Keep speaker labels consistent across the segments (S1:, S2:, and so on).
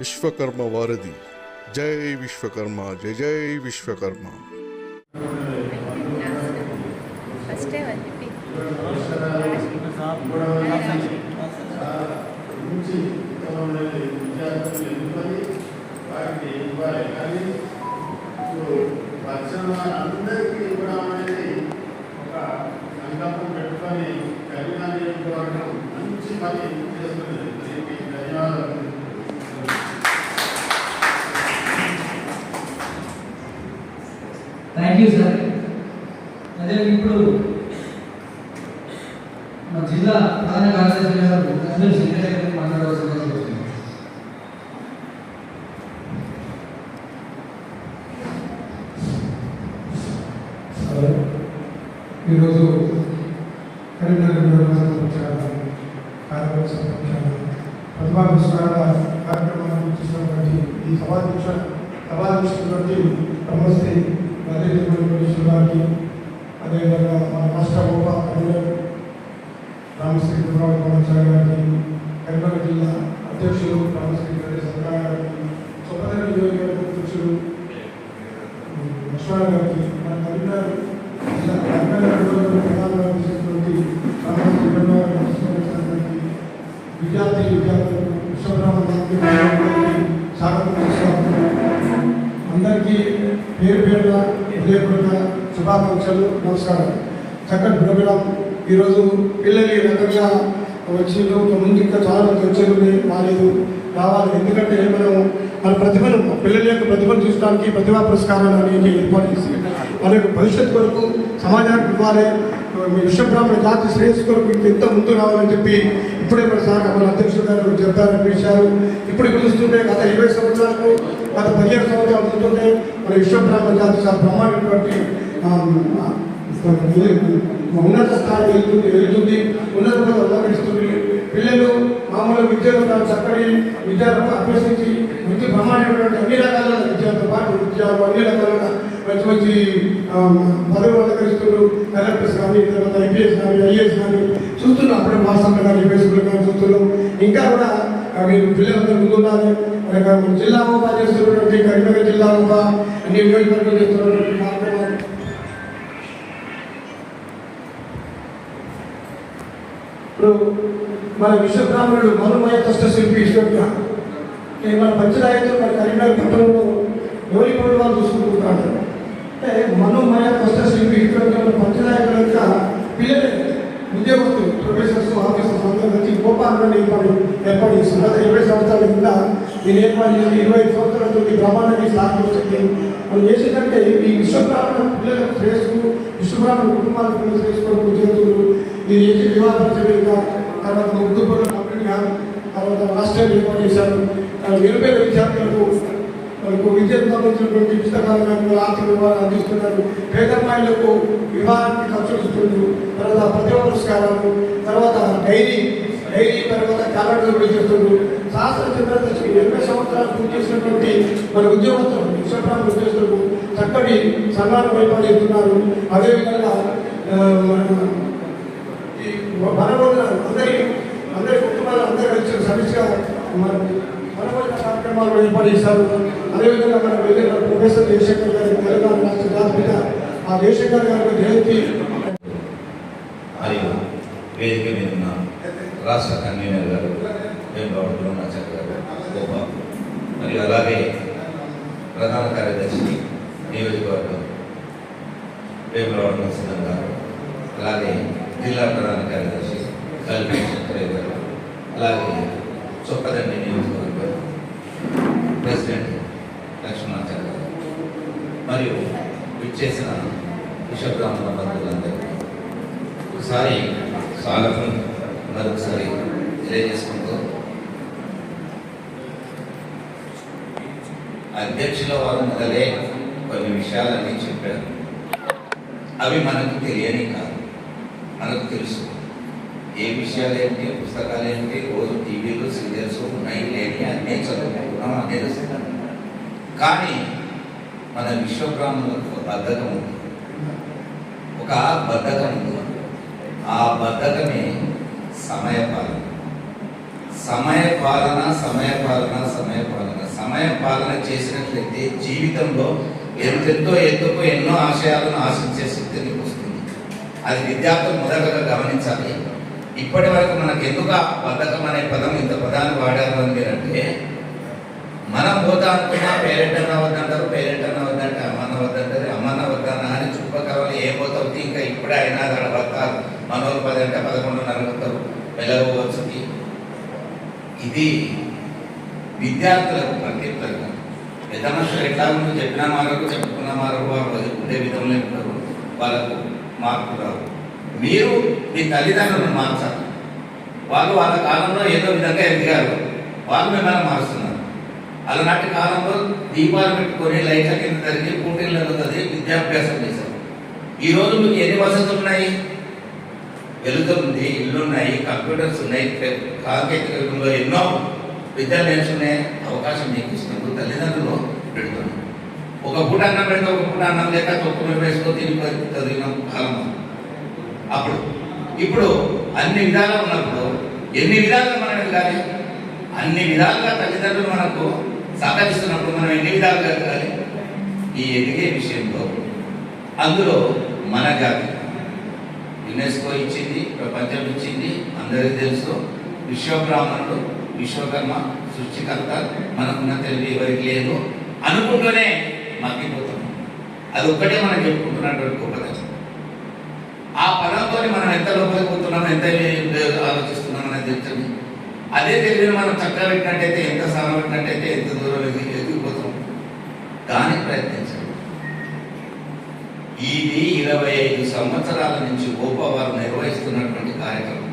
S1: విశ్వకర్మ వారధి జై విశ్వకర్మ జై జై విశ్వకర్మ
S2: ఫస్ట్ అని చెప్పి
S3: నుంచి ఉన్నటువంటి విద్యార్థులు ఎన్నుకొని వారికి ఇవ్వాలి కానీ ఇప్పుడు వచ్చిన వారందరికీ ఇవ్వడం అనేది ఒక సంకల్పం పెట్టుకొని కరీనా నియోజకవర్గం మంచి పని చేస్తుంది
S4: థ్యాంక్ యూ సార్ అదే ఇప్పుడు మా జిల్లా ప్రధాన కార్యదర్శి గారు అందరూ సెక్రటరీ గారు మాట్లాడవలసిందిగా
S5: ఈరోజు కరీంనగర్ నియోజకవర్గ పక్షాన ప్రతిభా పురస్కార కార్యక్రమాన్ని చూసినటువంటి ఈ సభాధ్యక్ష సభాధ్యక్షులటువంటి నమస్తే నరేంద్ర గారికి అదేవిధంగా మన రాష్ట్ర ఉప కన్వీనర్ రామశ్రీ కుమార్ పవన్ గారికి కరీంనగర్ జిల్లా అధ్యక్షులు రామశ్రీ గారి సత్యనారాయణ గారికి చొప్పదర నియోజకవర్గ అధ్యక్షుడు లక్ష్మణ గారికి మన కరీంనగర్ జిల్లా నియోజకవర్గ ప్రధాన రామశ్రీ గారికి విద్యార్థి విద్యార్థులకు విశ్వబ్రహ్మణ్యానికి స్వాగతం అందరికీ పేరు పేరున హృదయపూర్వక శుభాకాంక్షలు నమస్కారం చక్కటి ప్రోగ్రాం. ఈరోజు పిల్లలు ఈ రకంగా వచ్చిండ్రు ముందు ఇంకా చాలా మంది వచ్చారు రాలేదు రావాలి. ఎందుకంటే మనం మన ప్రతిభను పిల్లల యొక్క ప్రతిభను చూసడానికి ప్రతిభా పురస్కారాలు అనేది ఏర్పాటు చేసి వాళ్ళ యొక్క భవిష్యత్తు కొరకు సమాజానికి ఇవ్వాలి. విశ్వబ్రాహ్మణ జాతి శ్రేయస్సు కొరకు ఎంత ముందు రావాలని చెప్పి ఇప్పుడే మన సార్ మన అధ్యక్షుడు గారు చెప్పారు ఇప్పుడు పిలుస్తుంటే గత ఇరవై సంవత్సరాలకు గత పదిహేను సంవత్సరాలు చూస్తుంటే మన విశ్వబ్రాహ్మణ జాతి చాలా బ్రహ్మాండమైనటువంటి ఉన్నత స్థాయి వెళ్తుంది వెళ్తుంది. ఉన్నత అలంకరిస్తుంది పిల్లలు మామూలు విద్యలో తాను చక్కటి విద్యను అభ్యసించి మంచి ప్రమాణమైనటువంటి అన్ని రకాల విద్యతో పాటు విద్యలు అన్ని రకాల మంచి మంచి ఆ, పదవులు అలంకరిస్తున్నారు కలెక్టర్స్ కానీ తర్వాత ఐపీఎస్ కానీ ఐఏఎస్ కానీ చూస్తున్నాం. అప్పుడే మాస్టర్లు కానీ ఫేస్బుక్ కానీ చూస్తున్నాం. ఇంకా కూడా మీరు పిల్లలందరూ ముందున్నారు. మరి మన జిల్లా హోదా చేస్తున్నటువంటి కరీంనగర్ జిల్లా హోదా అన్ని నియోజకవర్గం చేస్తున్నటువంటి కార్యక్రమాలు ఇప్పుడు మన విశ్వబ్రాహ్మణుడు మనుమయ కష్టశిల్పి శిల్పి అంటే మన పంచరాయకులు మన కరీంనగర్ పట్టణంలో ఎవరి పనులు వాళ్ళు చూసుకుంటున్నారు అంటే మన కష్టశిల్పి ఈశ్వరుడు మన పంచరాయకుల యొక్క పిల్లలే ఉద్యోగస్తులు ప్రొఫెసర్స్ ఆఫీసర్స్ అందరూ వచ్చి గోపాలను ఏర్పాటు ఏర్పాటు చేస్తున్నారు గత ఇరవై సంవత్సరాల కింద నేను ఏర్పాటు చేసి ఇరవై ఐదు సంవత్సరాలతో ఈ బ్రహ్మాండాన్ని స్థాపన వచ్చింది మనం చేసేటంటే ఈ విశ్వబ్రాహ్మణ పిల్లలకు శ్రేయస్సు విశ్వబ్రాహ్మణ కుటుంబాల పిల్లలు శ్రేయస్సు ఉద్యోగులు ఇది చేసే వివాదాలు తర్వాత ఉర్దూ పనులు కంప్లీట్ కాదు తర్వాత రాష్ట్రాలు ఏర్పాటు చేశారు. ఆ నిరుపేద విద్యార్థులకు మనకు విద్యకు సంబంధించినటువంటి పుస్తకాలు కానీ ఆర్థిక వివరాలు అందిస్తున్నారు. పేద పేదమ్మాయిలకు వివాహానికి ఖర్చులు ఇస్తున్నారు తర్వాత ప్రతిభ పురస్కారాలు తర్వాత డైరీ డైరీ తర్వాత క్యాలెండర్ కూడా శాస్త్ర చంద్రదర్శి ఎనభై సంవత్సరాలు పూర్తి చేసినటువంటి మన ఉద్యోగస్తులు విశ్వప్రాణ ఉద్యోగస్తులకు చక్కటి సన్మానం ఏర్పాటు చేస్తున్నారు. అదేవిధంగా మన ఈ వనభోజన అందరి అందరి కుటుంబాలు అందరూ కలిసి సమస్య మన వనభోజన కార్యక్రమాలు ఏర్పాటు అదేవిధంగా మన వెళ్ళిన ప్రొఫెసర్ జయశంకర్ గారి తెలంగాణ రాష్ట్ర జాతీయ ఆ జయశంకర్ గారి జయంతి.
S6: మరియు వేదిక మీద ఉన్న రాష్ట్ర కన్వీనర్ గారు వేమరావు ద్రోణాచార్య గారు గోప మరియు అలాగే ప్రధాన కార్యదర్శి నియోజకవర్గం వేమరావు నరసింహన్ గారు అలాగే జిల్లా ప్రధాన కార్యదర్శి కల్పీ గారు అలాగే చొప్పదండి నియోజకవర్గం. ప్రెసిడెంట్ లక్ష్మణాచార్య గారు. మరియు విచ్చేసిన విశ్వబ్రాహ్మణ బంధువులందరికీ ఒకసారి స్వాగతం మరొకసారి తెలియజేసుకుంటూ అధ్యక్షుల వారు మొదలే కొన్ని విషయాలన్నీ చెప్పారు. అవి మనకు తెలియని కాదు. మనకు తెలుసు. ఏ విషయాలు ఏంటి పుస్తకాలు ఏంటి రోజు టీవీలు సీరియల్స్ ఉన్నాయి లేని అన్నీ చదువుతాయి తెలుసు కానీ మన విశ్వబ్రాహ్మణులకు ఒక బద్ధకం ఉంది. ఒక బద్ధకం ఉంది. ఆ బద్ధకమే సమయపాలన. సమయ పాలన సమయపాలన. సమయపాలన పాలన చేసినట్లయితే జీవితంలో ఎంతెంతో ఎత్తుకు ఎన్నో ఆశయాలను ఆశించే శక్తి నీకు వస్తుంది. అది విద్యార్థులు మొదటగా గమనించాలి. ఇప్పటి వరకు మనకు ఎందుకు ఆ బద్ధకం అనే పదం ఇంత పదాన్ని వాడారు అని మీరంటే మనం పోతా అనుకున్నా పేరెంట్ అన్న వద్దంటారు పేరెంట్ అన్న వద్దంటే అమ్మన్న వద్దంటారు అమ్మన్న వద్దన్న అని చుట్టుపక్కల ఏం పోతావు ఇంకా ఇప్పుడే అయినా అక్కడ బతారు మనోళ్ళు పది అంటే పదకొండున్నర వస్తారు వెళ్ళవచ్చు ఇది విద్యార్థులకు ప్రత్యేకంగా పెద్ద మనుషులు ఎట్లా ఉందో చెప్పిన మారకు చెప్పుకున్న మారకు వాళ్ళు ఉండే విధంలో ఉంటారు వాళ్ళకు మార్పు రావు మీరు మీ తల్లిదండ్రులను మార్చాలి. వాళ్ళు వాళ్ళ కాలంలో ఏదో విధంగా ఎదిగారు వాళ్ళు మిమ్మల్ని మారుస్తున్నారు. అలనాటి కాలంలో దీపాలు పెట్టుకొని లైట్ల కింద జరిగి పోటీలు జరుగుతుంది విద్యాభ్యాసం చేశారు. ఈ రోజు మీకు ఎన్ని వసతులు ఉన్నాయి? వెలుగుతుంది ఇల్లు ఉన్నాయి కంప్యూటర్స్ ఉన్నాయి సాంకేతిక యుగంలో ఎన్నో విద్యా నేర్చుకునే అవకాశం మీకు ఇస్తున్నారు తల్లిదండ్రులు పెడుతున్నారు. ఒక పూట అన్నం పెడితే ఒక పూట అన్నం లేక తొక్కు వేసుకో తిని చదివిన కాలం అప్పుడు ఇప్పుడు అన్ని విధాలు ఉన్నప్పుడు ఎన్ని విధాలుగా మనం వెళ్ళాలి? అన్ని విధాలుగా తల్లిదండ్రులు మనకు సహకరిస్తున్నప్పుడు మనం ఎన్ని విధాలుగా ఎదగాలి? ఈ ఎదిగే విషయంలో అందులో మన జాతి. యునెస్కో ఇచ్చింది ప్రపంచం ఇచ్చింది అందరికీ తెలుసు. విశ్వబ్రాహ్మణుడు విశ్వకర్మ సృష్టికర్త మనకున్న తెలివి ఎవరికి లేదు అనుకుంటూనే మగ్గిపోతున్నాం అది ఒక్కటే మనం చెప్పుకుంటున్నటువంటి గొప్పతనం. ఆ పదంతో మనం ఎంత లోపలికి పోతున్నాం ఎంత ఆలోచిస్తున్నాం అనేది తెలుస్తుంది అదే తెలివిని మనం చక్కగా పెట్టినట్టయితే ఎంత సరళ పెట్టినట్టయితే ఎంత దూరం ఎదిగి ఎదిగిపోతాం? దానికి ప్రయత్నించండి. ఇది ఇరవై ఐదు సంవత్సరాల నుంచి గోపా వారు నిర్వహిస్తున్నటువంటి కార్యక్రమం.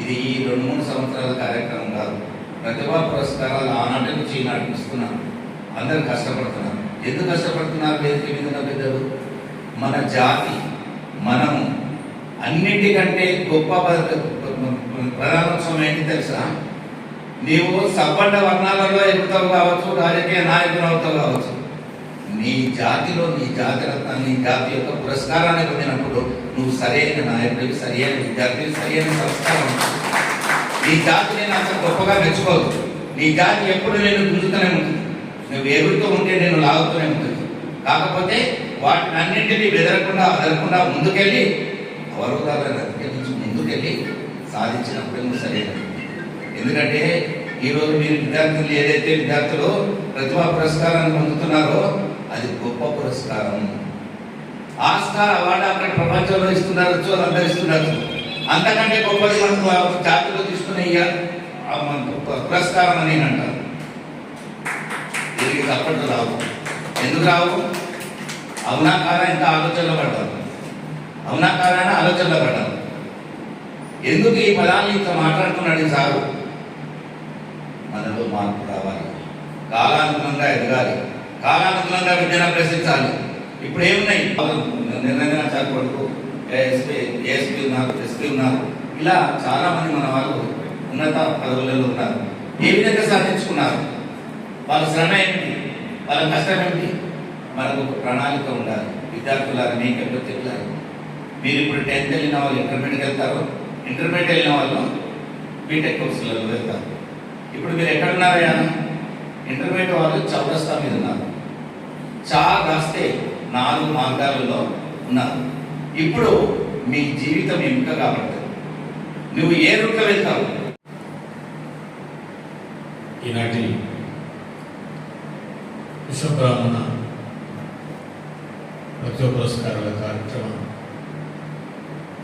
S6: ఇది ఈ రెండు మూడు సంవత్సరాల కార్యక్రమం కాదు. ప్రతిభా పురస్కారాలు ఆనాటి నుంచి ఈనాటి ఇస్తున్నారు అందరు కష్టపడుతున్నారు. ఎందుకు కష్టపడుతున్నారు వేదిక మీద పెద్దలు? మన జాతి మనము అన్నిటికంటే గొప్ప ప్రధానోత్సవం ఏంటి తెలుసా? నీవు సబ్బండ వర్ణాలలో ఎగుతావు కావచ్చు రాజకీయ నాయకులు అవుతావు కావచ్చు. నీ జాతిలో నీ జాతి రత్నాన్ని నీ జాతి యొక్క పురస్కారాన్ని పొందినప్పుడు నువ్వు సరైన నాయకుడివి సరైన విద్యార్థివి సరైన సంస్కారం. నీ జాతి నేను అంత గొప్పగా మెచ్చుకోవద్దు నీ జాతి ఎప్పుడు నేను గుంజుతూనే ఉంటుంది. నువ్వు ఎగురుతూ ఉంటే నేను లాగుతూనే ఉంటుంది. కాకపోతే వాటిని అన్నింటినీ బెదరకుండా అదరకుండా ముందుకెళ్ళి అవరోధాలను అధిగమించి ముందుకెళ్ళి సాధించినప్పుడు నువ్వు సరైన ఎందుకంటే ఈరోజు మీరు విద్యార్థులు ఏదైతే విద్యార్థులు ప్రతిభా పురస్కారాన్ని పొందుతున్నారో అది గొప్ప పురస్కారం. ఆస్కార్ అవార్డు అక్కడ ప్రపంచంలో ఇస్తున్నారు చూ అందరూ ఇస్తున్నారు. అంతకంటే గొప్పది మనకు జాతిలో తీసుకునే ఇక పురస్కారం అని అంటారు దీనికి తప్పట్లు రావు. ఎందుకు రావు? అవునా కాదా? ఇంత ఆలోచనలో పడ్డారు అవునా కాదా? ఆలోచనలో పడ్డారు ఎందుకు ఈ పదాన్ని ఇంత మాట్లాడుతున్నాడు సారు? మనలో మార్పు రావాలి. కాలానుగుణంగా ఎదగాలి. కాలానుగుణంగా విద్యను అభ్యసించాలి. ఇప్పుడు ఏమున్నాయి? నిర్ణయంగా కొడుకు ఏఎస్పీ ఏఎస్పీ ఉన్నారు ఎస్పీ ఉన్నారు. ఇలా చాలా మంది మన వాళ్ళు ఉన్నత పదవులలో ఉన్నారు. ఏ విధంగా సాధించుకున్నారు? వాళ్ళ శ్రమ ఏమిటి? వాళ్ళ కష్టం ఏమిటి? మనకు ఒక ప్రణాళిక ఉండాలి. విద్యార్థులారా మీకు ఎప్పుడు తెలియాలి మీరు ఇప్పుడు టెన్త్ వెళ్ళిన వాళ్ళు ఇంటర్మీడియట్ వెళ్తారు ఇంటర్మీడియట్ వెళ్ళిన వాళ్ళు బీటెక్ కోర్సులలో వెళ్తారు. ఇప్పుడు మీరు ఎక్కడ ఉన్నారయ్యా ఇంటర్మీడియట్ వాళ్ళు చౌరస్తా మీద ఉన్నారు. చా రాస్తే నాలుగు మార్గాలలో ఉన్నారు. ఇప్పుడు మీ జీవితం ఎంపిక కాబట్టి. నువ్వు ఏ రూట్లో వెళ్తావు?
S7: ఈనాటి విశ్వబ్రాహ్మణ ప్రతిభ పురస్కారాల కార్యక్రమం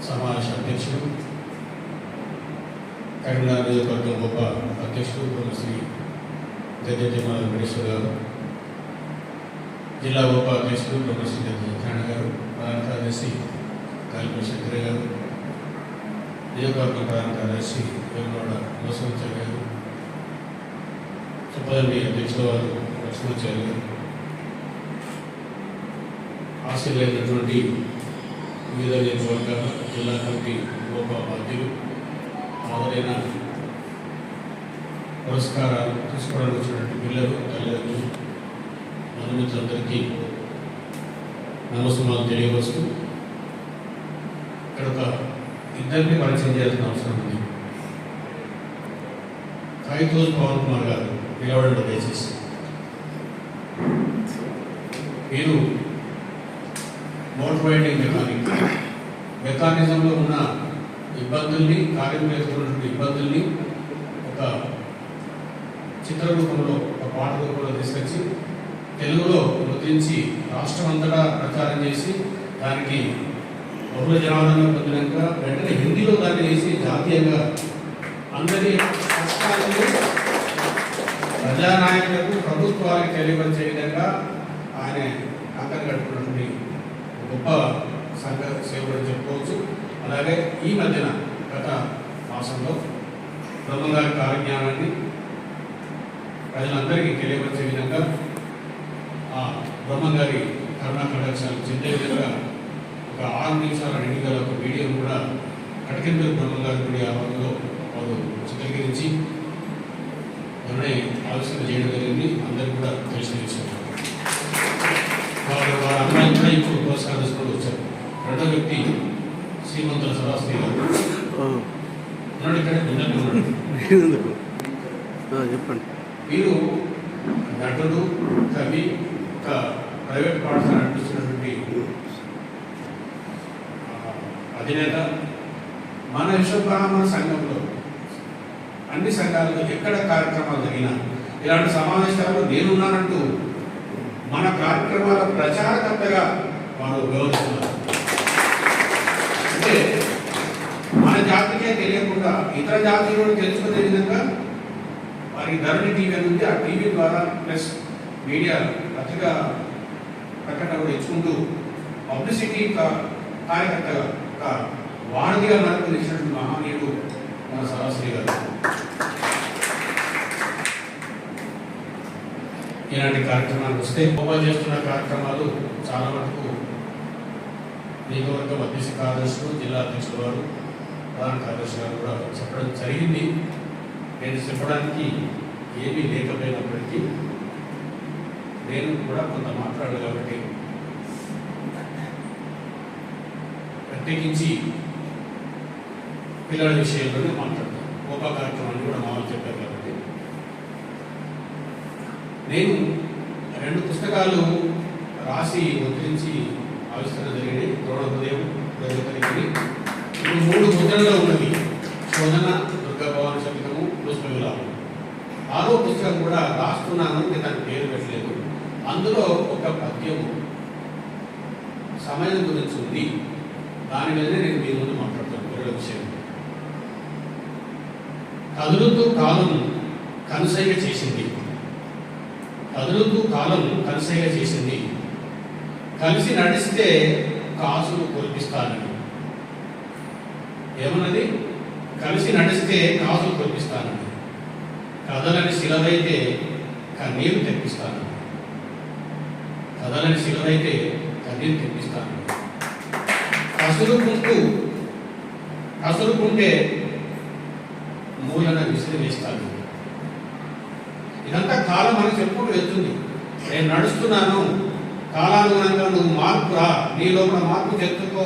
S7: సమావేశ అధ్యక్షుడు కరీంనగర్ నియోజకవర్గం గొప్ప అధ్యక్షుడు బ్రహ్మశ్రీ జడ్జమాల వెంకటేశ్వర గారు జిల్లా గొప్ప అధ్యక్షుడు బ్రహ్మశ్రీ జడ్జన గారు ప్రధాన కార్యదర్శి కాలిపూడి శంకర్ గారు నియోజకవర్గం ప్రధాన కార్యదర్శి వేమనోడ నరసింహచారి గారు సుపదండి అధ్యక్షుల వారు లక్ష్మణాచార్య గారు. ఆశీర్వైనటువంటి వివిధ నియోజకవర్గాల జిల్లా కమిటీ గొప్ప బాధ్యులు మొదలైన పురస్కారాలు తీసుకోవడానికి వచ్చినటువంటి పిల్లలు తల్లిదండ్రులు బంధుమిత్రులందరికీ నమస్కారాలు తెలియవచ్చు ఇక్కడ ఒక ఇద్దరిని పరిచయం చేయాల్సిన అవసరం ఉంది. కాగితోజ్ పవన్ కుమార్ గారు నిలబడండి దయచేసి. మీరు మోటార్ మెకానిక్. మెకానిజంలో ఉన్న ఇబ్బందుల్ని కార్యంలో ఎదుర్కొన్నటువంటి ఇబ్బందుల్ని ఒక చిత్ర రూపంలో ఒక పాట రూపంలో తీసుకొచ్చి తెలుగులో ముద్రించి రాష్ట్రం అంతటా ప్రచారం చేసి దానికి బహుళ జనాదరణ పొందినాక వెంటనే హిందీలో దాన్ని వేసి జాతీయంగా అందరి కష్టాలను ప్రజానాయకులకు ప్రభుత్వానికి తెలియపరిచే విధంగా ఆయన కంకర కట్టుకున్నటువంటి గొప్ప సంఘ సేవలు చెప్పుకోవచ్చు. అలాగే ఈ మధ్యన గత మాసంలో బ్రహ్మంగారి కాలజ్ఞానాన్ని ప్రజలందరికీ తెలియపరిచే విధంగా ఆ బ్రహ్మంగారి కరుణా కటాక్షాలు చెందే విధంగా ఒక ఆరు నిమిషాల ఎన్నికల ఒక వీడియోను కూడా కటకిందరు బ్రహ్మంగారి గుడి ఆవరణలో వారు చిత్రీకరించి మొన్నే ఆలోచన చేయడం జరిగింది. అందరికీ కూడా తెలిసిన విషయం వారు వారి కూడా ఇప్పుడు ప్రోత్సాహించుకుంటూ వచ్చారు. రెండో వ్యక్తి శ్రీమంతుల సదాశ్రీ
S8: చెప్పండి.
S7: వీరు నటుడు కవి ఒక ప్రైవేట్ పాఠశాల నడిపిస్తున్నటువంటి అధినేత మన విశ్వబ్రాహ్మణ సంఘంలో అన్ని సంఘాలలో ఎక్కడ కార్యక్రమాలు జరిగినా ఇలాంటి సమావేశాల్లో నేనున్నానంటూ మన కార్యక్రమాల ప్రచారకర్తగా వారు వ్యవహరిస్తున్నారు. అంటే మన జాతికే తెలియకుండా ఇతర జాతీయులను తెలుసుకునే విధంగా వారికి ధరణి టీవీ అని ఉంది. ఆ టీవీ ద్వారా ప్లస్ మీడియా పత్రిక ప్రకటన కూడా ఇచ్చుకుంటూ పబ్లిసిటీ కా- కార్యకర్తగా ఒక వారధిగా నడుపు ఇచ్చినటువంటి మహానీయుడు మన సరాశ్రీ గారు. ఇలాంటి కార్యక్రమాలు వస్తే మొబైల్ చేస్తున్న కార్యక్రమాలు చాలా మటుకు నియోజకవర్గ మధ్యస్థ కార్యదర్శులు జిల్లా అధ్యక్షుల వారు ప్రధాన కార్యదర్శి గారు కూడా చెప్పడం జరిగింది. నేను చెప్పడానికి ఏమీ లేకపోయినప్పటికీ నేను కూడా కొంత మాట్లాడాలి కాబట్టి ప్రత్యేకించి పిల్లల విషయంలోనే మాట్లాడతాను. గోపా కార్యక్రమాన్ని కూడా మామూలు చెప్పారు కాబట్టి. నేను రెండు పుస్తకాలు రాసి ముద్రించి ఆవిష్కరణ జరిగినాయి ద్రోణ హృదయం ఈ మూడు ముద్రలో ఉన్నది శోధన దుర్గా భవాని శబ్దము పుష్ప విలాపం ఆరో పుస్తకం కూడా రాస్తున్నాను దాని పేరు పెట్టలేదు. అందులో ఒక పద్యం సమయం గురించి ఉంది. దాని మీదనే నేను మీ ముందు మాట్లాడతాను పిల్లల విషయం. కదులుతూ కాలం కనుసైగ చేసింది. కదులుతూ కాలం కనుసైగ చేసింది. కలిసి నడిస్తే కాసులు కురిపిస్తానని ఏమన్నది? కలిసి నడిస్తే కాసులు కురిపిస్తానని కదలని శిలవైతే కన్నీరు తెప్పిస్తాను కదలని శిలవైతే కన్నీరు తెప్పిస్తాను కసురుకుంటూ కసురుకుంటే మూలన విసిరి వేస్తాను. ఇదంతా కాలం మనకు చెప్పుకుంటూ వెళ్తుంది. నేను నడుస్తున్నాను. కాలానుగుణంగా నువ్వు మార్పు రా. నీ లోపల మార్పు తెచ్చుకో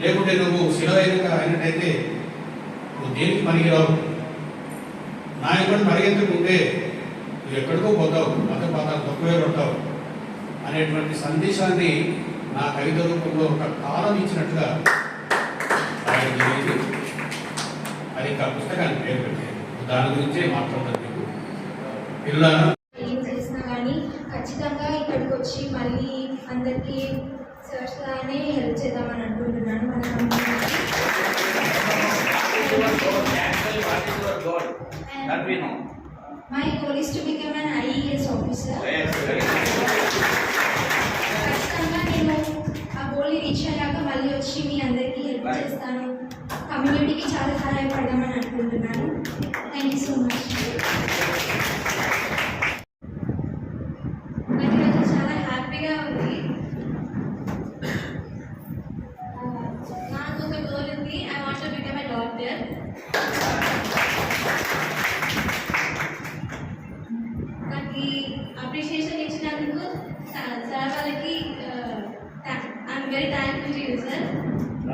S7: లేకుంటే నువ్వు శిలవైనగా అయినట్టయితే నువ్వు దేనికి పనికిరావు? నాయకుడు పరిగెత్తకుంటే నువ్వు ఎక్కడికో పోతావు. మతపాతాలు తక్కువే ఉంటావు అనేటువంటి సందేశాన్ని నా కవిత రూపంలో ఒక కాలం ఇచ్చినట్టుగా ఆయన అది ఒక పుస్తకాన్ని పేరు పెట్టారు దాని గురించే మాట్లాడతాను మీకు. పిల్లల
S9: ఏం చేసినా కానీ ఖచ్చితంగా ఇక్కడికి వచ్చి మళ్ళీ అందరికీ సర్చ్ లానే హెల్ప్ చేద్దామని అనుకుంటున్నాను. మన is to become an IAS officer
S6: very good.
S9: ఖచ్చితంగా నేను ఆ గోల్ని రీచ్ అయ్యాక మళ్ళీ వచ్చి మీ అందరికీ హెల్ప్. చేస్తాను. కమ్యూనిటీకి చాలా సహాయపడదామని అనుకుంటున్నాను.